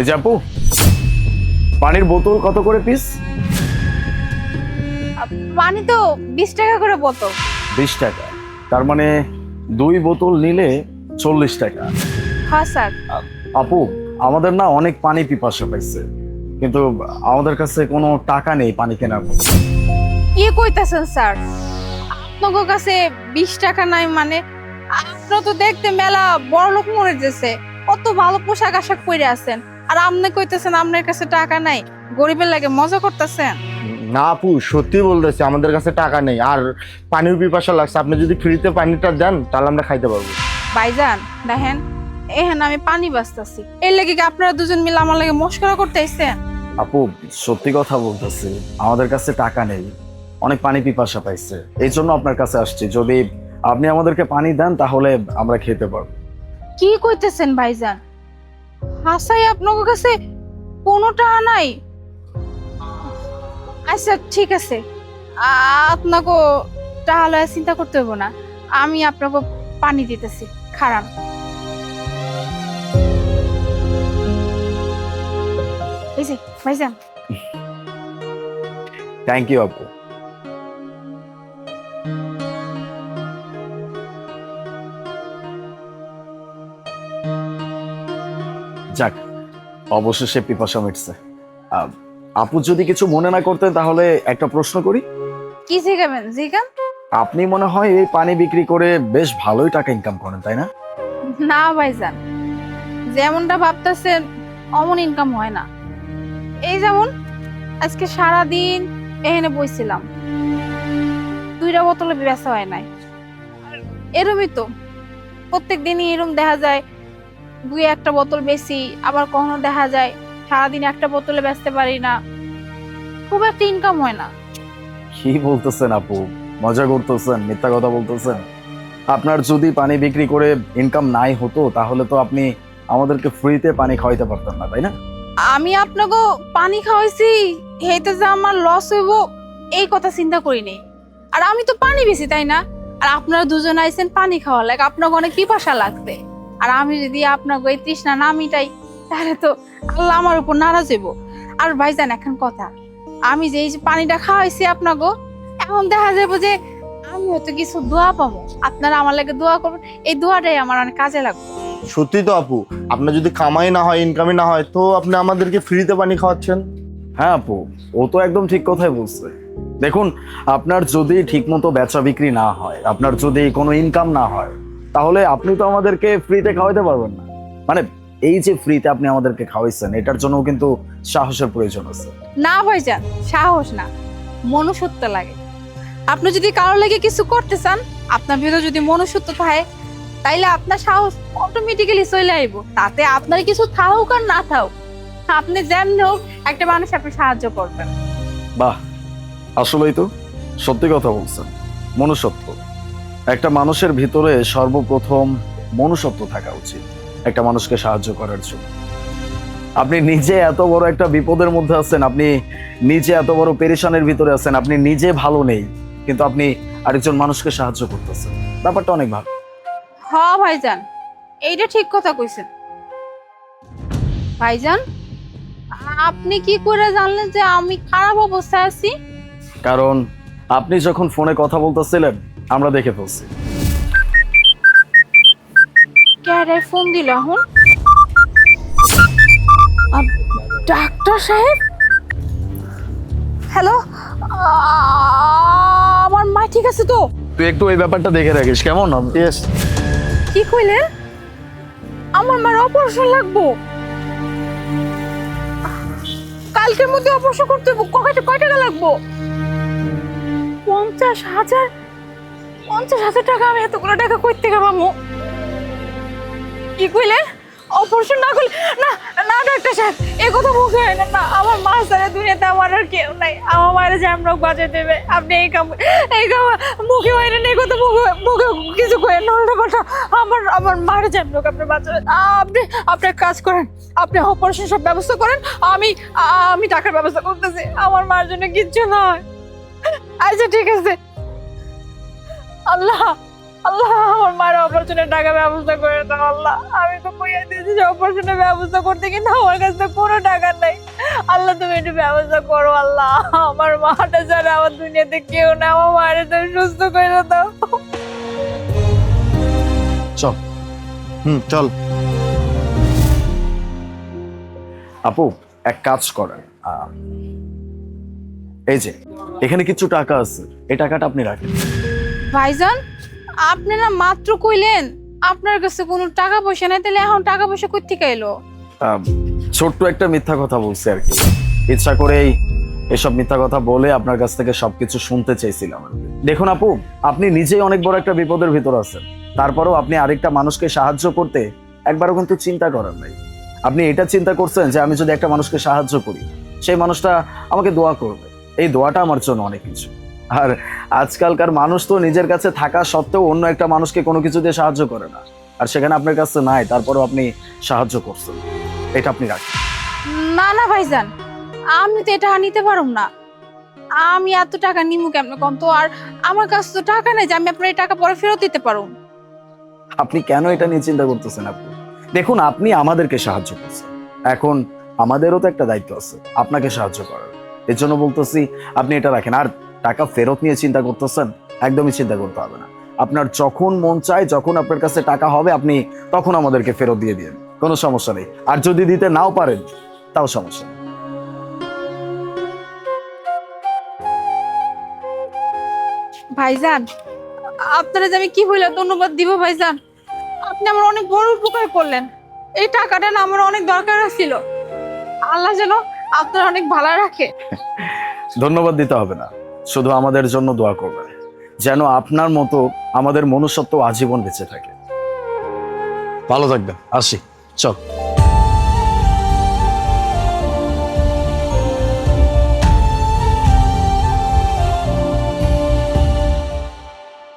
এই যে পানির বোতল কত করে পিস পানি তো বিশ টাকা করে বোতল। বিশ টাকা। তার মানে দুই বোতল নিলে চল্লিশ টাকা। হ্যাঁ স্যার। আপু আমাদের না অনেক পানি পিপাসা পাইছে। কিন্তু আমাদের কাছে কোনো টাকা নেই পানি কেনার মতো। কি কইতাছেন স্যার? আপনার কাছে বিশ টাকা নাই মানে আপনার তো দেখতে মেলা বড় লোক মরে যেছে কত ভালো পোশাক আশাক পরে আছেন। আর আপনি কইতেছেন আপনার কাছে টাকা নাই গরিবের লাগে মজা করতেছেন? না আপু সত্যি বলতেছি আমাদের কাছে টাকা নেই। আর পানির পিপাসা লাগছে আপনি যদি ফ্রিতে পানিটা দেন তাহলে আমরা খাইতে পারব। ভাইজান দেখেন এহেন আমি পানি বাঁচতাছি। এর লাগে কি আপনারা দুজন মিলে আমার লাগে মস্করা করতে আইছেন? আপু সত্যি কথা বলতেছি আমাদের কাছে টাকা নেই অনেক পানি পিপাসা পাইছে। এই জন্য আপনার কাছে আসছি যদি আপনি আমাদেরকে পানি দেন তাহলে আমরা খেতে পারব। কি কইতেছেন ভাইজান? হাসাই আপনার কাছে কোনো টাকা নাই? আচ্ছা ঠিক আছে। আপনাকে লয়ে চিন্তা করতে হইব না। আমি আপনাকে পানি দিতেছি, খারাপ। ভাইজান। থ্যাংক ইউ আপু। অবশেষে পিপাসা মিটছে। আহ, আপু যদি কিছু মনে না করতেন তাহলে একটা প্রশ্ন করি। কি শিখাবেন জিগান? আপনি মনে হয় এই পানি বিক্রি করে বেশ ভালোই টাকা ইনকাম করেন তাই না? না ভাইজান। যেমনটা ভাবতেছেন অমন ইনকাম হয় না। এই যেমন আজকে সারা দিন এখানে বইছিলাম। দুইটা বোতলে বেচা হয় নাই। এরমই তো প্রত্যেক দিনই এরম দেখা যায় দুই একটা বোতল বেশি আবার কখনো দেখা যায় সারাদিন একটা বোতলে বেচতে পারি না। খুব একটা ইনকাম হয় না। কি বলতেছেন আপু? মজা করতেছেন মিথ্যা কথা বলতেছেন। আপনার যদি পানি বিক্রি করে ইনকাম নাই হতো তাহলে তো আপনি আমাদেরকে ফ্রিতে পানি খাওয়াইতে পারতেন না তাই না? আমি আপনাকে পানি খাওয়াইছি হেইতে যে আমার লস হইব এই কথা চিন্তা করিনি আর আমি তো পানি বেশি তাই না? আর আপনারা দুজন আইছেন পানি খাওয়া লাগে আপনাকে অনেক পিপাসা লাগবে। আর আমি যদি আপনাকে এই তৃষ্ণা না মিটাই তাহলে তো আল্লাহ আমার উপর নারাজ হইব। আর ভাইজান এখন কথা আমি যে এই যে পানিটা খাওয়াইছি আপনাকে এখন দেখা যাব যে আমি হয়তো কিছু দোয়া পাবো। আপনারা আমার লাগে দোয়া করবেন এই দোয়াটাই আমার অনেক কাজে লাগবে। সত্যি তো আপু আপনার যদি কামাই না হয় ইনকামই না হয় তো আপনি আমাদেরকে ফ্রিতে পানি খাওয়াচ্ছেন? হ্যাঁ আপু ও তো একদম ঠিক কথাই বলছে। দেখুন আপনার যদি ঠিকমতো বেচা বিক্রি না হয় আপনার যদি কোনো ইনকাম না হয় তাহলে আপনি তো আমাদেরকে ফ্রিতে খাওয়াইতে পারবেন না। মানে এই যে ফ্রিতে আপনি আমাদেরকে খাওয়াইছেন এটার জন্য কিন্তু সাহসের প্রয়োজন আছে। না ভাইজান সাহস না মনুষ্যত্ব লাগে। আপনি যদি কারোর লাগে কিছু করতে চান আপনার ভিতরে যদি মনুষ্যত্ব থাকে তাইলে আপনার সাহস অটোমেটিক্যালি চলে আইব। তাতে আপনার কিছু থাকুক আর না থাকুক আপনি যেমনি হোক একটা মানুষ আপনি সাহায্য করবেন। বাহ আসলেই তো। সত্যি কথা বলছেন। মনুষ্যত্ব। একটা মানুষের ভিতরে সর্বপ্রথম মনুষ্যত্ব থাকা উচিত একটা মানুষকে সাহায্য করার জন্য। আপনি নিজে এত বড় একটা বিপদের মধ্যে আছেন আপনি নিজে এত বড় পেরেশানের ভিতরে আছেন আপনি নিজে ভালো নেই কিন্তু আপনি আরেকজন মানুষকে সাহায্য করতেছেন। ব্যাপারটা অনেক ভালো। হ্যাঁ ভাইজান এইটা ঠিক কথা কইছেন। ভাইজান আপনি কি করে জানলেন যে আমি খারাপ অবস্থায় আছি? কারণ আপনি যখন ফোনে কথা বলতেছিলেন আমরা দেখে ফেলছি। ক্যারে ফোন দিল এখন? ডাক্তার সাহেব? হ্যালো? আমার মা ঠিক আছে তো? তুই একটু এই ব্যাপারটা দেখে রাখিস কেমন? ইয়েস কি কইলেন আমার মার অপারেশন লাগবো। কালকের মধ্যে অপারেশন করতে হবে কয়টা কয় টাকা লাগবো? পঞ্চাশ হাজার পঞ্চাশ হাজার টাকা, আমি এতগুলো টাকা কই থেকে পাবো কি কইলেন অপারেশন না করলে না না, ডাক্তার সাহেব, এ কথা মুখে হয় না। না আমার মা সারা দুনিয়াতে আমার আর কেউ নাই। আমার মায়ের যে আমরা বাঁচে দেবে, আপনি এই কাম এই কাম মুখে হয় না, এই কথা মুখে মুখে কিছু করেন না, উল্টো পাল্টা। আমার আমার মায়ের যে আমরা আপনি বাঁচাবেন আপনি আপনি কাজ করেন, আপনি অপারেশন সব ব্যবস্থা করেন। আমি আমি টাকার ব্যবস্থা করতেছি। আমার মার জন্য কিচ্ছু নয়। আচ্ছা ঠিক আছে। আল্লাহ আল্লাহ, আমার মায়ের অপারেশনের টাকা ব্যবস্থা করে দাও, আল্লাহ। আমি তো কইয়া দিয়েছি যে অপারেশনের ব্যবস্থা করতে, কিন্তু আমার কাছে কোনো টাকা নেই। আল্লাহ, তুমি একটু ব্যবস্থা করো, আল্লাহ। আমার মাটা ছাড়া আমার দুনিয়াতে কেউ না, আমার মায়ের তুমি সুস্থ করে দাও। চল। হুম, চল। আপু, এক কাজ করেন। এই যে, এখানে কিছু টাকা আছে। এই টাকাটা আপনি রাখেন। ভাইজান, আপনি না মাত্র কইলেন আপনার কাছে কোনো টাকা পয়সা নাই, তাহলে এখন টাকা পয়সা কই থেকে এলো ছোট্ট একটা মিথ্যা কথা বলছি আর কি। ইচ্ছা করেই এসব মিথ্যা কথা বলে আপনার কাছ থেকে সবকিছু শুনতে চাইছিলাম দেখুন আপু, আপনি নিজেই অনেক বড় একটা বিপদের ভিতর আছেন। তারপরেও আপনি আরেকটা মানুষকে সাহায্য করতে একবারও কিন্তু চিন্তা করেন নাই। আপনি এটা চিন্তা করছেন যে আমি যদি একটা মানুষকে সাহায্য করি, সেই মানুষটা আমাকে দোয়া করবে। এই দোয়াটা আমার জন্য অনেক কিছু। আর আজকালকার মানুষ তো নিজের কাছে থাকা সত্ত্বেও অন্য একটা মানুষকে কোনো কিছু দিয়ে সাহায্য করে না। আর সেখানে আপনার কাছে নাই তারপরেও আপনি সাহায্য করছেন। এটা আপনি রাখেন। না না ভাইজান আমি তো এটা নিতে পারুম না। আমি এত টাকা নিমু কেমন কম? তো আর আমার কাছে তো টাকা নেই যে আমি আপনার এই টাকা পরে ফেরত দিতে পারুম আপনি কেন এটা নিয়ে চিন্তা করতেছেন আপনি? দেখুন আপনি আমাদেরকে সাহায্য করছেন। এখন আমাদেরও তো একটা দায়িত্ব আছে আপনাকে সাহায্য করার। এর জন্য বলতেছি আপনি এটা রাখেন। আর টাকা ফেরত নিয়ে চিন্তা করতেছেন একদমই চিন্তা করতে হবে না। আপনার যখন মন চায় যখন আপনার কাছে টাকা হবে আপনি তখন আমাদেরকে ফেরত দিয়ে দিন কোনো সমস্যা নেই। আর যদি দিতে নাও পারেন তাও সমস্যা নেই। ভাইজান আপনারা যে আমি কি বললাম ধন্যবাদ দিব ভাইজান। আপনি আমার অনেক বড় উপকার করলেন। এই টাকাটা না আমার অনেক দরকার ছিল। আল্লাহ যেন আপনার অনেক ভালো রাখে। ধন্যবাদ দিতে হবে না। শুধু আমাদের জন্য দোয়া করবেন, যেন আপনার মতো আমাদের মনুষ্যত্ব আজীবন বেঁচে থাকে। ভালো থাকবেন, আসি, চল।